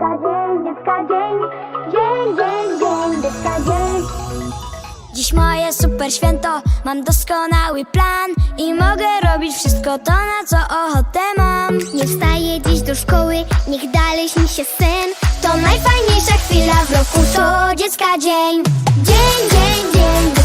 dziecka dzień, dziecka dzień, dzień, dzień, dzień, dziecka dzień. Dziś moje super święto, mam doskonały plan I mogę robić wszystko to, na co ochotę mam Nie wstaję dziś do szkoły, niech dalej śni się sen. To najfajniejsza chwila w roku, to dziecka dzień. Dzień, dzień, dzień, dzień,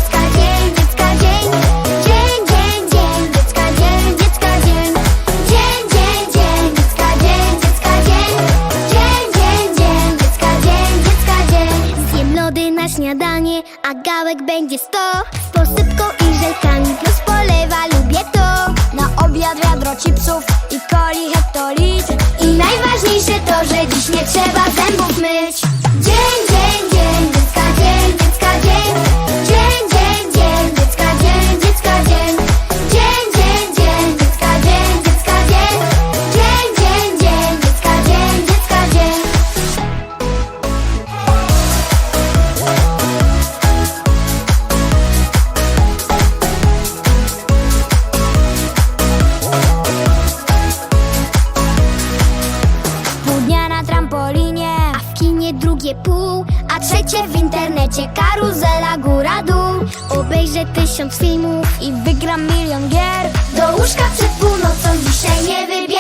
śniadanie, a gałek będzie sto. Z posypką i żelkami plus polewa, lubię to. Na obiad wiadro chipsów i coli hektolitr I najważniejsze to, że dziś nie trzeba zębów myć drugie pół A trzecie w internecie. Karuzela góra dół. Obejrzę tysiąc filmów I wygram milion gier. Do łóżka przed północą dzisiaj nie wybieram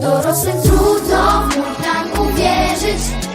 Dorosłych trudno mógł nam uwierzyć.